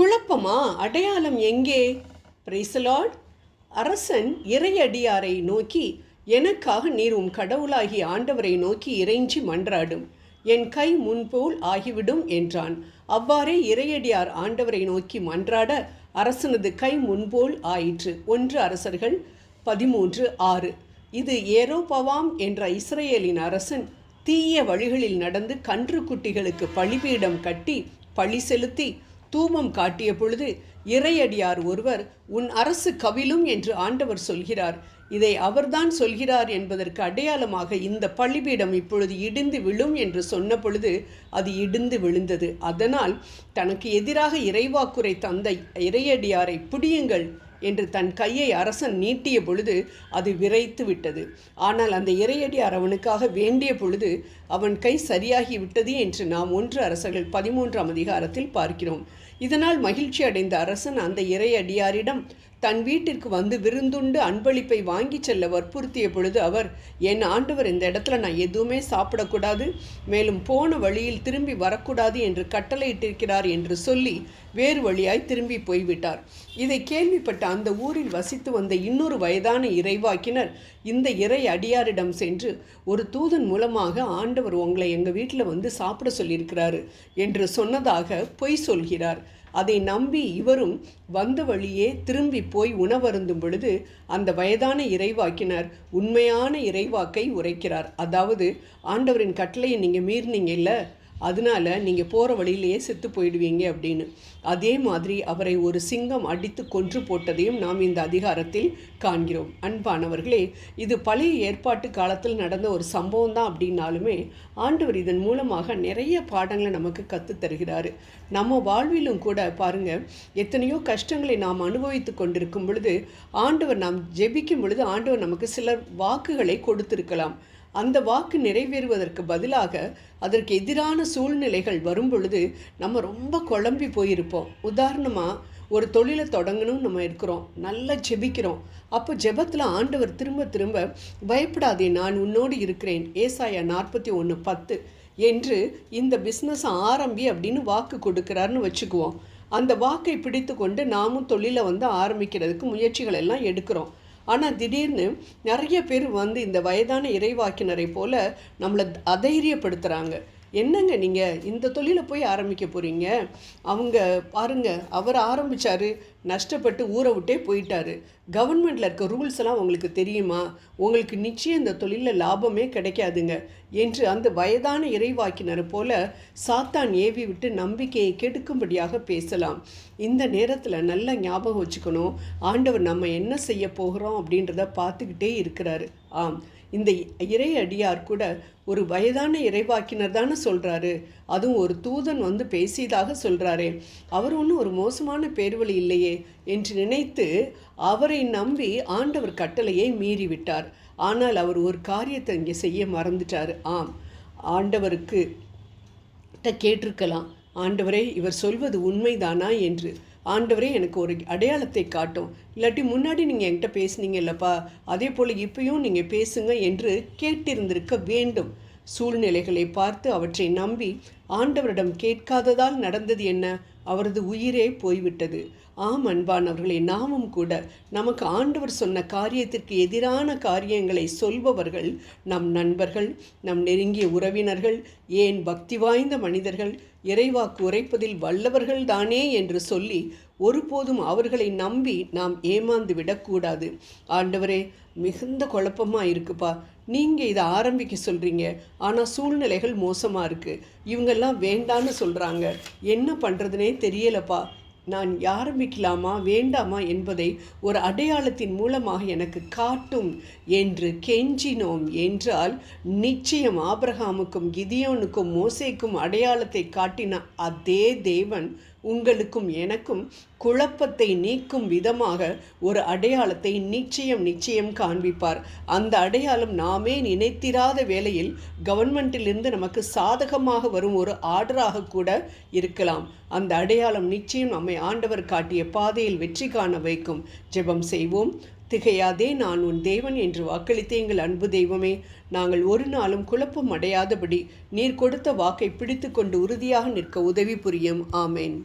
குழப்பமா? அடையாளம் எங்கே? பிரைசலாட் அரசன் இறையடியாரை நோக்கி எனக்காக நீர் உம் கடவுளாகிய ஆண்டவரை நோக்கி இறைஞ்சி மன்றாடும். என் கை முன்போல் ஆகிவிடும் என்றான். அவ்வாறே இறையடியார் ஆண்டவரை நோக்கி மன்றாட அரசனது கை முன்போல் ஆயிற்று. ஒன்று அரசர்கள் பதிமூன்று ஆறு. இது ஏரோபவாம் என்ற இஸ்ரேலின் அரசன் தீய வழிகளில் நடந்து கன்று குட்டிகளுக்கு பலிபீடம் கட்டி பழி செலுத்தி தூமம் காட்டிய பொழுது இறையடியார் ஒருவர் உன் அரசு கவிழும் என்று ஆண்டவர் சொல்கிறார். இதை அவர்தான் சொல்கிறார் என்பதற்கு அடையாளமாக இந்த பள்ளிபீடம் இப்பொழுது இடிந்து விழும் என்று சொன்ன பொழுது அது இடிந்து விழுந்தது. அதனால் தனக்கு எதிராக இறைவாக்குரை தந்த இறையடியாரை பிடியுங்கள் என்று தன் கையை அரசன் நீட்டிய பொழுது அது விரைத்து விட்டது. ஆனால் அந்த இறையடி அரவனுக்காக வேண்டிய பொழுது அவன் கை சரியாகி விட்டது என்று நாம் ஒன்று அரசர்கள் பதிமூன்றாம் அதிகாரத்தில் பார்க்கிறோம். இதனால் மகிழ்ச்சி அடைந்த அரசன் அந்த இறையடியாரிடம் தன் வீட்டிற்கு வந்து விருந்துண்டு அன்பளிப்பை வாங்கி செல்ல வற்புறுத்திய பொழுது அவர் என் ஆண்டவர் இந்த இடத்துல நான் எதுவுமே சாப்பிடக்கூடாது மேலும் போன வழியில் திரும்பி வரக்கூடாது என்று கட்டளையிட்டிருக்கிறார் என்று சொல்லி வேறு வழியாய் திரும்பி போய்விட்டார். இதை கேள்விப்பட்ட அந்த ஊரில் வசித்து வந்த இன்னொரு வயதான இறைவாக்கினர் இந்த இறை அடியாரிடம் சென்று ஒரு தூதன் மூலமாக ஆண்டவர் உங்களை எங்கள் வீட்டில் வந்து சாப்பிட சொல்லியிருக்கிறாரு என்று சொன்னதாக பொய் சொல்கிறார். அதை நம்பி இவரும் வந்த வழியே திரும்பி போய் உணவருந்தும் பொழுது அந்த வயதான இறைவாக்கினர் உண்மையான இறைவாக்கை உரைக்கிறார். அதாவது ஆண்டவரின் கட்டளையை நீங்கள் மீறினீங்க இல்லை? அதனால நீங்கள் போகிற வழியிலேயே செத்து போயிடுவீங்க அப்படின்னு. அதே மாதிரி அவரை ஒரு சிங்கம் அடித்து கொன்று போட்டதையும் நாம் இந்த அதிகாரத்தில் காண்கிறோம். அன்பானவர்களே இது பழைய ஏற்பாட்டு காலத்தில் நடந்த ஒரு சம்பவம் தான் அப்படின்னாலுமே ஆண்டவர் இதன் மூலமாக நிறைய பாடங்களை நமக்கு கற்றுத் தருகிறார். நம்ம வாழ்விலும் கூட பாருங்க எத்தனையோ கஷ்டங்களை நாம் அனுபவித்து கொண்டிருக்கும் பொழுது ஆண்டவர் நாம் ஜெபிக்கும் பொழுது ஆண்டவர் நமக்கு சில வாக்குகளை கொடுத்திருக்கலாம். அந்த வாக்கு நிறைவேறுவதற்கு பதிலாக அதற்கு எதிரான சூழ்நிலைகள் வரும்பொழுது நம்ம ரொம்ப குழம்பி போயிருப்போம். உதாரணமாக ஒரு தொழிலை தொடங்கணும்னு நம்ம இருக்கிறோம். நல்லா ஜெபிக்கிறோம். அப்போ ஜெபத்தில் ஆண்டவர் திரும்ப திரும்ப பயப்படாதே நான் உன்னோடு இருக்கிறேன். ஏசாயா நாற்பத்தி ஒன்று பத்து. என்று இந்த பிஸ்னஸை ஆரம்பி அப்படின்னு வாக்கு கொடுக்குறாருன்னு வச்சுக்குவோம். அந்த வாக்கை பிடித்து கொண்டு நாமும் தொழிலை வந்து ஆரம்பிக்கிறதுக்கு முயற்சிகள் எல்லாம் எடுக்கிறோம். ஆனால் திடீர்னு நிறைய பேர் வந்து இந்த வயதான இறைவாக்கினரை போல நம்மளை அதைரியப்படுத்துகிறாங்க என்னங்க நீங்கள் இந்த தொழிலை போய் ஆரம்பிக்க போகிறீங்க அவங்க பாருங்க அவர் ஆரம்பித்தார் நஷ்டப்பட்டு ஊரை விட்டே போயிட்டார். கவர்மெண்ட்டில் இருக்க ரூல்ஸ் எல்லாம் உங்களுக்கு தெரியுமா? உங்களுக்கு நிச்சயம் இந்த தொழிலில் லாபமே கிடைக்காதுங்க. என்று அந்த வயதான இறைவாக்கினர் போல சாத்தான் ஏவி விட்டு நம்பிக்கையை கெடுக்கும்படியாக பேசலாம். இந்த நேரத்தில் நல்ல ஞாபகம் வச்சுக்கணும். ஆண்டவர் நம்ம என்ன செய்ய போகிறோம் அப்படின்றத பார்த்துக்கிட்டே இருக்கிறாரு. ஆம். இந்த இறை அடியார் கூட ஒரு வயதான இறைவாக்கினர் தானே சொல்கிறாரு அதுவும் ஒரு தூதன் வந்து பேசியதாக சொல்கிறாரே அவர் ஒன்றும் ஒரு மோசமான பேர்வழி இல்லையே என்று நினைத்து அவரை நம்பி ஆண்டவர் கட்டளையை மீறிவிட்டார். ஆனால் அவர் ஒரு காரியத்தை இங்கே செய்ய மறந்துட்டார். ஆம் ஆண்டவருக்கு கேட்டிருக்கலாம். ஆண்டவரே இவர் சொல்வது உண்மைதானா என்று. ஆண்டவரே எனக்கு ஒரு அடையாளத்தை காட்டும். இல்லாட்டி முன்னாடி நீங்கள் என்கிட்ட பேசுனீங்க இல்லைப்பா. அதே போல் இப்பயும் நீங்கள் பேசுங்க என்று கேட்டிருந்திருக்க வேண்டும். சூழ்நிலைகளை பார்த்து அவற்றை நம்பி ஆண்டவரிடம் கேட்காததால் நடந்தது என்ன? அவரது உயிரே போய்விட்டது. ஆம் அன்பானவர்களே நாமும் கூட நமக்கு ஆண்டவர் சொன்ன காரியத்திற்கு எதிரான காரியங்களை சொல்பவர்கள் நம் நண்பர்கள் நம் நெருங்கிய உறவினர்கள் ஏன் பக்தி வாய்ந்த மனிதர்கள் இறைவாக்கு உரைப்பதில் வல்லவர்கள் தானே என்று சொல்லி ஒருபோதும் அவர்களை நம்பி நாம் ஏமாந்து விடக்கூடாது. ஆண்டவரே மிகுந்த குழப்பமாக இருக்குப்பா. நீங்கள் இதை ஆரம்பிக்க சொல்கிறீங்க ஆனால் சூழ்நிலைகள் மோசமாக இருக்குது இவங்கெல்லாம் வேண்டான்னு சொல்கிறாங்க என்ன பண்ணுறதுனே தெரியலப்பா. நான் ஆரம்பிக்கலாமா வேண்டாமா என்பதை ஒரு அடையாளத்தின் மூலமாக எனக்கு காட்டும் என்று கெஞ்சினோம் என்றால் நிச்சயம் ஆபிரகாமுக்கும் கிதியோனுக்கும் மோசைக்கும் அடையாளத்தை காட்டின அதே தேவன் உங்களுக்கும் எனக்கும் குழப்பத்தை நீக்கும் விதமாக ஒரு அடையாளத்தை நிச்சயம் நிச்சயம் காண்பிப்பார். அந்த அடையாளம் நாமே நினைத்திராத வேளையில் கவர்மெண்ட்டிலிருந்து நமக்கு சாதகமாக வரும் ஒரு ஆர்டராக கூட இருக்கலாம். அந்த அடையாளம் நிச்சயம் நம்மை ஆண்டவர் காட்டிய பாதையில் வெற்றி காண வைக்கும். ஜெபம் செய்வோம். திகையாதே நான் உன் தேவன் என்று வாக்களித்த எங்கள் அன்பு தெய்வமே நாங்கள் ஒரு நாளும் குழப்பம் அடையாதபடி நீர் கொடுத்த வாக்கை பிடித்து கொண்டு உறுதியாக நிற்க உதவி புரியும். ஆமேன்.